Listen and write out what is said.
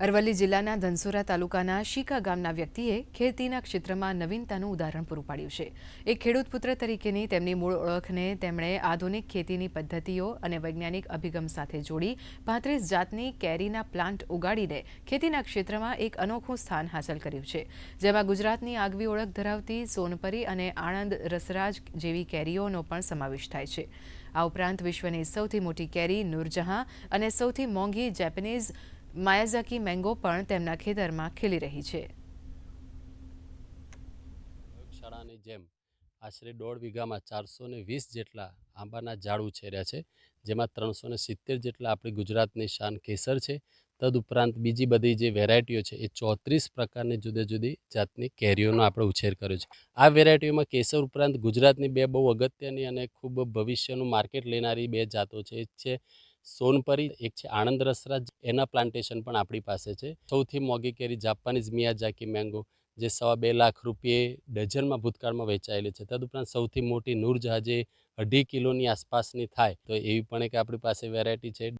અરવલ્લી જિલ્લાના ધનસુરા તાલુકાના શીકા ગામના વ્યક્તિએ ખેતીના ક્ષેત્રમાં નવીનતાનું ઉદાહરણ પૂરું પાડ્યું છે. એક ખેડૂત પુત્ર તરીકેની તેમની મૂળ ઓળખને તેમણે આધુનિક ખેતીની પદ્ધતિઓ અને વૈજ્ઞાનિક અભિગમ સાથે જોડી પાંત્રીસ જાતની કેરીના પ્લાન્ટ ઉગાડીને ખેતીના ક્ષેત્રમાં એક અનોખું સ્થાન હાંસલ કર્યું છે. જેમાં ગુજરાતની આગવી ઓળખ ધરાવતી સોનપરી અને આણંદ રસરાજ જેવી કેરીઓનો પણ સમાવેશ થાય છે. આ ઉપરાંત વિશ્વની સૌથી મોટી કેરી નૂરજહાં અને સૌથી મોંઘી જેપનીઝ માયાઝાકી મેંગો પણ તેમના ખેતરમાં ખીલી રહી છે. પ્રયોગશાળાની જેમ આશરે દોઢ વીઘામાં ચારસો ને વીસ જેટલા આંબાના ઝાડ ઉછેર્યા છે, જેમાં ત્રણસો ને સિત્તેર જેટલા આપણી ગુજરાતની શાન કેસર છે. તદુપરાંત બીજી બધી જે વેરાયટીઓ છે, એ ચોત્રીસ પ્રકારની જુદી જુદી જાતની કેરીઓનો આપણે ઉછેર કર્યો છે. આ વેરાયટીઓમાં કેસર ઉપરાંત ગુજરાતની બે બહુ અગત્યની અને ખૂબ ભવિષ્યનું માર્કેટ લેનારી બે જાતો છે, એક છે સોનપરી એક છે, આણંદ રસરાજ. એના પ્લાન્ટેશન પણ આપણી પાસે છે. સૌથી મોંઘી કેરી જાપાનીઝ મિયાજાકી મેંગો જે સવા બે લાખ રૂપિયે ડઝનમાં ભૂતકાળમાં વેચાયેલી છે. તદુપરાંત સૌથી મોટી નૂરજહાં જે અઢી કિલોની આસપાસની થાય, તો એવી પણ એક આપણી પાસે વેરાયટી છે.